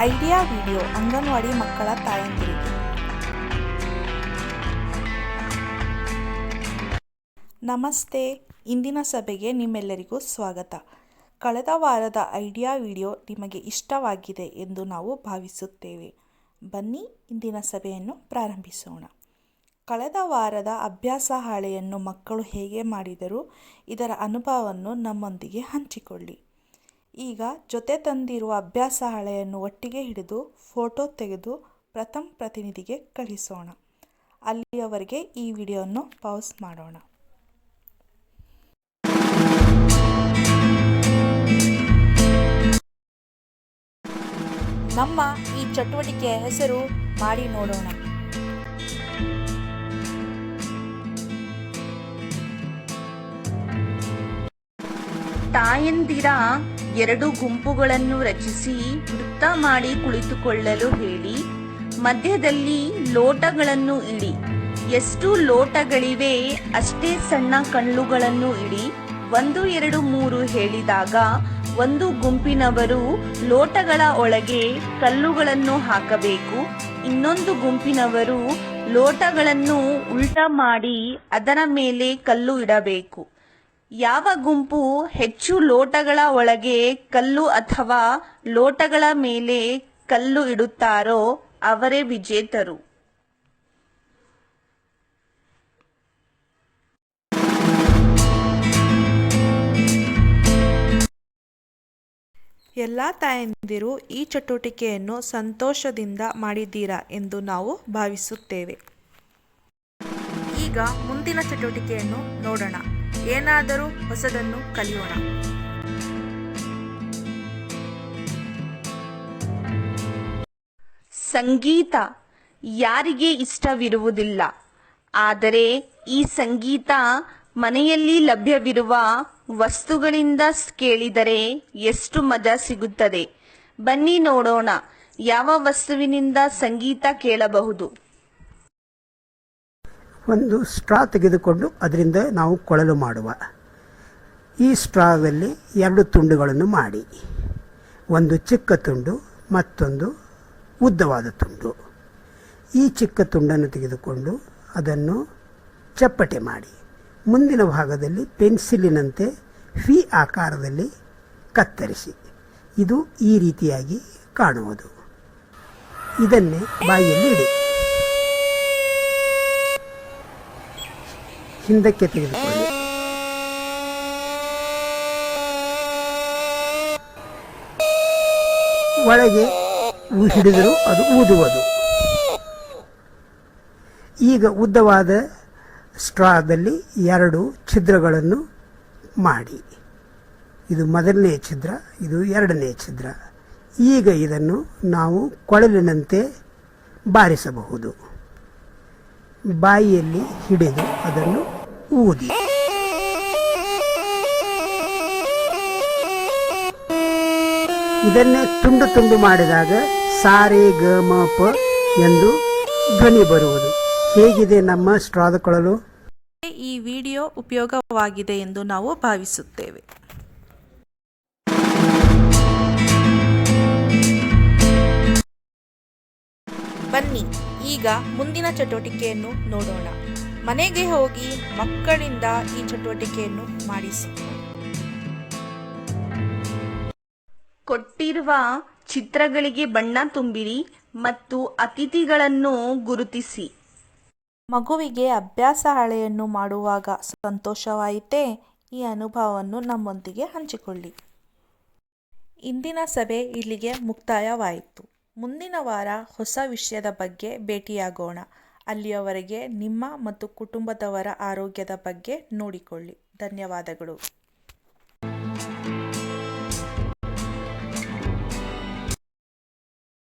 Idea video anganwadi ಮಕ್ಕಳ ತಾಯಂದಿರಿಗೆ. ನಮಸ್ತೆ, ಇಂದಿನ ಸಭೆಗೆ ನಿಮ್ಮೆಲ್ಲರಿಗೂ ಸ್ವಾಗತ. ಕಳೆದ ವಾರದ ಐಡಿಯಾ ವಿಡಿಯೋ ನಿಮಗೆ ಇಷ್ಟವಾಗಿದೆ ಎಂದು ನಾವು ಭಾವಿಸುತ್ತೇವೆ. ಬನ್ನಿ, ಇಂದಿನ ಸಭೆಯನ್ನು ಪ್ರಾರಂಭಿಸೋಣ. ಕಳೆದ ವಾರದ ಅಭ್ಯಾಸ ಹಾಳೆಯನ್ನು ಮಕ್ಕಳು ಹೇಗೆ ಮಾಡಿದರು ಇದರ ಅನುಭವವನ್ನು ನಮ್ಮೊಂದಿಗೆ ಹಂಚಿಕೊಳ್ಳಿ. ಈಗ ಜೊತೆ ತಂದಿರುವ ಅಭ್ಯಾಸ ಹಾಳೆಯನ್ನು ಒಟ್ಟಿಗೆ ಹಿಡಿದು ಫೋಟೋ ತೆಗೆದು ಪ್ರಥಮ್ ಪ್ರತಿನಿಧಿಗೆ ಕಳಿಸೋಣ. ಅಲ್ಲಿಯವರೆಗೆ ಈ ವಿಡಿಯೋವನ್ನು ಪೌಸ್ ಮಾಡೋಣ. ನಮ್ಮ ಈ ಚಟುವಟಿಕೆಯ ಹೆಸರು ಮಾಡಿ ನೋಡೋಣ. ತಾಯಂದಿರ ಎರಡು ಗುಂಪುಗಳನ್ನು ರಚಿಸಿ ವೃತ್ತ ಮಾಡಿ ಕುಳಿತುಕೊಳ್ಳಲು ಹೇಳಿ. ಮಧ್ಯದಲ್ಲಿ ಲೋಟಗಳನ್ನು ಇಡಿ. ಎಷ್ಟು ಲೋಟಗಳಿವೆ, ಅಷ್ಟೇ ಸಣ್ಣ ಕಣ್ಣುಗಳನ್ನು ಇಡಿ. ಒಂದು, ಎರಡು, ಮೂರು ಹೇಳಿದಾಗ ಒಂದು ಗುಂಪಿನವರು ಲೋಟಗಳ ಒಳಗೆ ಕಲ್ಲುಗಳನ್ನು ಹಾಕಬೇಕು. ಇನ್ನೊಂದು ಗುಂಪಿನವರು ಲೋಟಗಳನ್ನು ಉಲ್ಟಾ ಮಾಡಿ ಅದರ ಮೇಲೆ ಕಲ್ಲು ಇಡಬೇಕು. ಯಾವ ಗುಂಪು ಹೆಚ್ಚು ಲೋಟಗಳ ಒಳಗೆ ಕಲ್ಲು ಅಥವಾ ಲೋಟಗಳ ಮೇಲೆ ಕಲ್ಲು ಇಡುತ್ತಾರೋ ಅವರೇ ವಿಜೇತರು. ಎಲ್ಲ ತಾಯಂದಿರು ಈ ಚಟುವಟಿಕೆಯನ್ನು ಸಂತೋಷದಿಂದ ಮಾಡಿದ್ದೀರಾ ಎಂದು ನಾವು ಭಾವಿಸುತ್ತೇವೆ. ಈಗ ಮುಂದಿನ ಚಟುವಟಿಕೆಯನ್ನು ನೋಡೋಣ. ಏನಾದರೂ ಹೊಸದನ್ನು ಕಲಿಯೋಣ. ಸಂಗೀತ ಯಾರಿಗೆ ಇಷ್ಟವಿರುವುದಿಲ್ಲ, ಆದರೆ ಈ ಸಂಗೀತ ಮನೆಯಲ್ಲಿ ಲಭ್ಯವಿರುವ ವಸ್ತುಗಳಿಂದ ಕೇಳಿದರೆ ಎಷ್ಟು ಮಜಾ ಸಿಗುತ್ತದೆ. ಬನ್ನಿ ನೋಡೋಣ, ಯಾವ ವಸ್ತುವಿನಿಂದ ಸಂಗೀತ ಕೇಳಬಹುದು. ಒಂದು ಸ್ಟ್ರಾ ತೆಗೆದುಕೊಂಡು ಅದರಿಂದ ನಾವು ಕೊಳಲು ಮಾಡುವ. ಈ ಸ್ಟ್ರಾದಲ್ಲಿ ಎರಡು ತುಂಡುಗಳನ್ನು ಮಾಡಿ. ಒಂದು ಚಿಕ್ಕ ತುಂಡು, ಮತ್ತೊಂದು ಉದ್ದವಾದ ತುಂಡು. ಈ ಚಿಕ್ಕ ತುಂಡನ್ನು ತೆಗೆದುಕೊಂಡು ಅದನ್ನು ಚಪ್ಪಟೆ ಮಾಡಿ. ಮುಂದಿನ ಭಾಗದಲ್ಲಿ ಪೆನ್ಸಿಲಿನಂತೆ ವಿ ಆಕಾರದಲ್ಲಿ ಕತ್ತರಿಸಿ. ಇದು ಈ ರೀತಿಯಾಗಿ ಕಾಣುವುದು. ಇದನ್ನೇ ಬಾಯಿಯಲ್ಲಿ ಇಡಿ. ಹಿಂದಕ್ಕೆ ತೆಗೆದುಕೊಳ್ಳಿ. ಒಳಗೆ ಹಿಡಿದರೂ ಅದು ಊದುವುದು. ಈಗ ಉದ್ದವಾದ ಸ್ಟ್ರಾದಲ್ಲಿ ಎರಡು ಛಿದ್ರಗಳನ್ನು ಮಾಡಿ. ಇದು ಮೊದಲನೇ ಛಿದ್ರ, ಇದು ಎರಡನೇ ಛಿದ್ರ. ಈಗ ಇದನ್ನು ನಾವು ಕೊಳಲಿನಂತೆ ಬಾರಿಸಬಹುದು. ಬಾಯಿಯಲ್ಲಿ ಹಿಡಿದು ಅದನ್ನು ಊದಿ ಇದನ್ನೇ ತುಂಡು ತುಂಡು ಮಾಡಿದಾಗ ಸಾರೆ ಗ ಮ ಪ ಎಂದು ಧ್ವನಿ ಬರುವುದು. ಹೇಗಿದೆ ನಮ್ಮ ಸ್ಟ್ರಾದ ಈ ವಿಡಿಯೋ ಉಪಯೋಗವಾಗಿದೆ ಎಂದು ನಾವು ಭಾವಿಸುತ್ತೇವೆ. ಬನ್ನಿ, ಈಗ ಮುಂದಿನ ಚಟುವಟಿಕೆಯನ್ನು ನೋಡೋಣ. ಮನೆಗೆ ಹೋಗಿ ಮಕ್ಕಳಿಂದ ಈ ಚಟುವಟಿಕೆಯನ್ನು ಮಾಡಿಸಿ. ಕೊಟ್ಟಿರುವ ಚಿತ್ರಗಳಿಗೆ ಬಣ್ಣ ತುಂಬಿರಿ ಮತ್ತು ಅತಿಥಿಗಳನ್ನು ಗುರುತಿಸಿ. ಮಗುವಿಗೆ ಅಭ್ಯಾಸ ಹಳೆಯನ್ನು ಮಾಡುವಾಗ ಸಂತೋಷವಾಯಿತೇ ಈ ಅನುಭವವನ್ನು ನಮ್ಮೊಂದಿಗೆ ಹಂಚಿಕೊಳ್ಳಿ. ಇಂದಿನ ಸಭೆ ಇಲ್ಲಿಗೆ ಮುಕ್ತಾಯವಾಯಿತು. ಮುಂದಿನ ವಾರ ಹೊಸ ವಿಷಯದ ಬಗ್ಗೆ ಭೇಟಿಯಾಗೋಣ. ಅಲ್ಲಿಯವರೆಗೆ ನಿಮ್ಮ ಮತ್ತು ಕುಟುಂಬದವರ ಆರೋಗ್ಯದ ಬಗ್ಗೆ ನೋಡಿಕೊಳ್ಳಿ. ಧನ್ಯವಾದಗಳು.